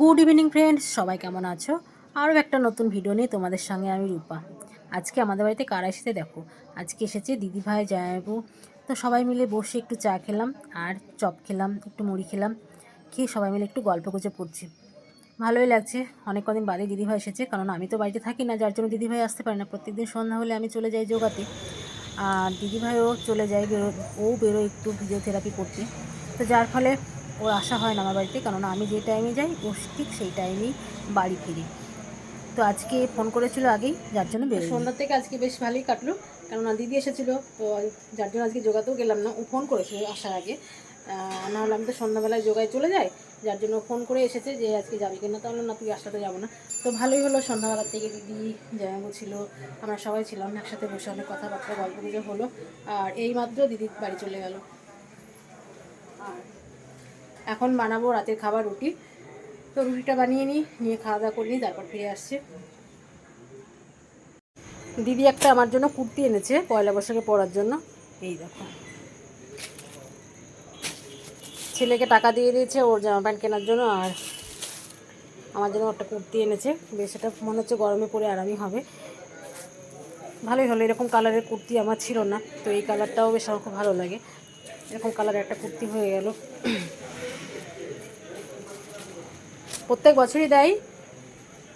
Good evening friends সবাই কেমন আছো? আরও একটা নতুন ভিডিও নিয়ে তোমাদের সঙ্গে আমি রূপা। আজকে আমাদের বাড়িতে কারা এসেছে দেখো? আজকে এসেছে দিদিভাই জায়াবু তো সবাই মিলে বসে একটু চা খেলাম আর চপ খেলাম, একটু মুড়ি খেলাম, খেয়ে সবাই মিলে একটু গল্প গুজব করছি। ভালোই লাগছে। অনেক কদিন বাদে দিদিভাই এসেছে, কারণ আমি তো বাড়িতে থাকি না, যার জন্য দিদিভাই আসতে পারে না। প্রত্যেকদিন সন্ধ্যা হলে আমি চলে যাই যোগাতে। আর দিদিভাইও চলে যায়, বেরো ও বেরো একটু ফিজিওথেরাপি করতে। তো যার ফলে ওর আসা হয় না আমার বাড়িতে, কেননা আমি যে টাইমে যাই, ও ঠিক সেই টাইমেই বাড়ি ফিরি। তো আজকে ফোন করেছিল আগেই, যার জন্য বেরো সন্ধ্যার থেকে আজকে বেশ ভালোই কাটলো, কেননা দিদি এসেছিল, তো যার জন্য আজকে যোগাতেও গেলাম না, ও ফোন করেছিল আসার আগে। না হলে আমি তো সন্ধ্যাবেলায় যোগায় চলে যাই, যার জন্য ফোন করে এসেছে যে আজকে যাবি কিনা, তাহলে না তুই আসতে যাব না। তো ভালোই হলো সন্ধ্যাবেলার থেকে দিদি জামাইবু ছিল, আমরা সবাই ছিলাম একসাথে বসে অনেক কথাবার্তা, গল্প গুজব হলো, আর এই মাত্র দিদি বাড়ি চলে গেল। এখন বানাবো রাতের খাবার রুটি। তো রুটিটা বানিয়ে নিই, নিয়ে খাওয়া দাওয়া করে নিই, তারপর ফিরে আসছি। দিদি একটা আমার জন্য কুর্তি এনেছে পয়লা বৈশাখে পরার জন্য। এই দেখো। ছেলেকে টাকা দিয়ে দিয়েছে, ওর জামা প্যান্ট কেনার জন্য, আর আমার জন্য একটা কুর্তি এনেছে। বেশ, এটা মনে হচ্ছে গরমে পরে আরামই হবে। ভালোই হলো, এরকম কালারের কুর্তি আমার ছিল না, তো এই কালারটাও বেশ আমার খুব ভালো লাগে। এরকম কালারের একটা কুর্তি হয়ে গেল। প্রত্যেক বছরই দেয়।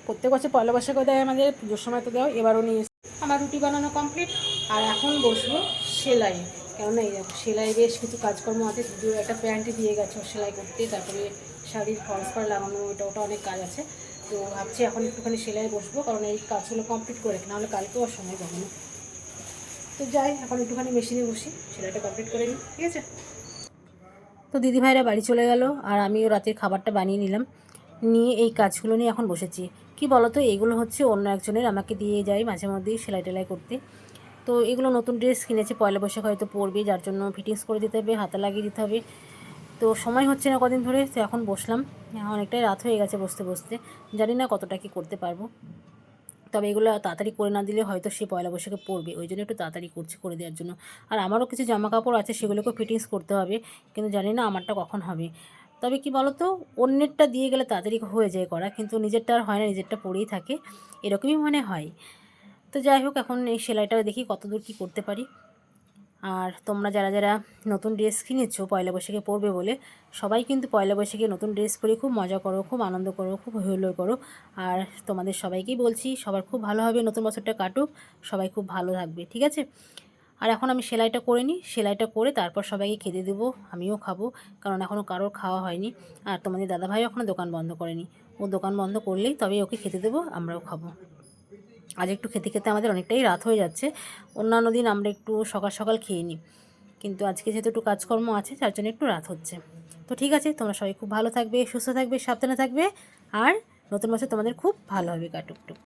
প্রত্যেক বছর পয়লা বৈশাখও দেয় আমাদের, পুজোর সময় তো দেয় এবারও নিয়ে। আমার রুটি বানানো কমপ্লিট আর এখন বসবো সেলাই। কেননা এই সেলাই বেশ কিছু কাজকর্ম আছে। দু একটা প্যান্টই দিয়ে গেছে সেলাই করতে, তারপরে শাড়ির ফলস পার লাগানো ওটা ওটা অনেক কাজ আছে। তো ভাবছি এখন একটুখানি সেলাই বসবো, কারণ এই কাজগুলো কমপ্লিট করে নাহলে কালকেও সময় পাবো না। তো যাই, এখন একটুখানি মেশিনে বসি, সেলাইটা কমপ্লিট করে নিই, ঠিক আছে? তো দিদিভাইরা বাড়ি চলে গেল, আর আমিও রাতের খাবারটা বানিয়ে নিলাম। নিয়ে এই কাজগুলো নিয়ে এখন বসেছি। কি বলতো, এগুলো হচ্ছে অন্য একজনের আমাকে দিয়ে যায় মাঝে মধ্যেই সেলাই টেলাই করতে। তো এগুলো নতুন ড্রেস কিনেছে, পয়লা বৈশাখ হয়তো পরবে, যার জন্য ফিটিংস করে দিতে হবে, হাতে লাগিয়ে দিতে হবে। তো সময় হচ্ছে না কদিন ধরে, তো এখন বসলাম। অনেকটাই রাত হয়ে গেছে বসতে বসতে, জানি না কতটা কি করতে পারব। তবে এগুলো তাড়াতাড়ি করে না দিলে হয়তো সে পয়লা বৈশাখে পড়বে। ওই জন্য একটু তাড়াতাড়ি করছে করে দেওয়ার জন্য। আর আমারও কিছু জামা কাপড় আছে, সেগুলোকেও ফিটিংস করতে হবে। কিন্তু জানি না আমারটা কখন হবে। তবে কি বলো তো অন্যেরটা দিয়ে গেলে তাড়াতাড়ি হয়ে যায় করা। কিন্তু নিজেরটা আর হয় না, নিজেরটা পড়েই থাকে। এরকমই মনে হয়। তো যাই হোক, এখন এই সেলাইটা দেখি কত দূর কী করতে পারি। আর তোমরা যারা যারা নতুন ড্রেস কিনেছো, পয়লা বৈশাখে পরবে বলে, সবাই কিন্তু পয়লা বৈশাখে নতুন ড্রেস পরে খুব মজা করো, খুব আনন্দ করো, খুব হইহুল্লোড় করো। আর তোমাদের সবাইকেই বলছি, সবার খুব ভালো হবে, নতুন বছরটা কাটুক, সবাই খুব ভালো থাকবে, ঠিক আছে? আর এখন আমি সেলাইটা করে নিই, সেলাইটা করে তারপর সবাইকে খেতে দেবো, আমিও খাব, কারণ এখনও কারোর খাওয়া হয়নি। আর তোমাদের দাদাভাইও এখনও দোকান বন্ধ করেনি, ও দোকান বন্ধ করলেই তবে ওকে খেতে দেবো, আমরাও খাব। আজ একটু খেতে খেতে আমাদের অনেকটাই রাত হয়ে যাচ্ছে। অন্যান্য দিন আমরা একটু সকাল সকাল খেয়ে নিই। কিন্তু আজকে যেহেতু একটু কাজকর্ম আছে, তার জন্য একটু রাত হচ্ছে। তো ঠিক আছে, তোমরা সবাই খুব ভালো থাকবে, সুস্থ থাকবে, সাবধানে থাকবে, আর নতুন বছর তোমাদের খুব ভালো হবে কাটুকটুক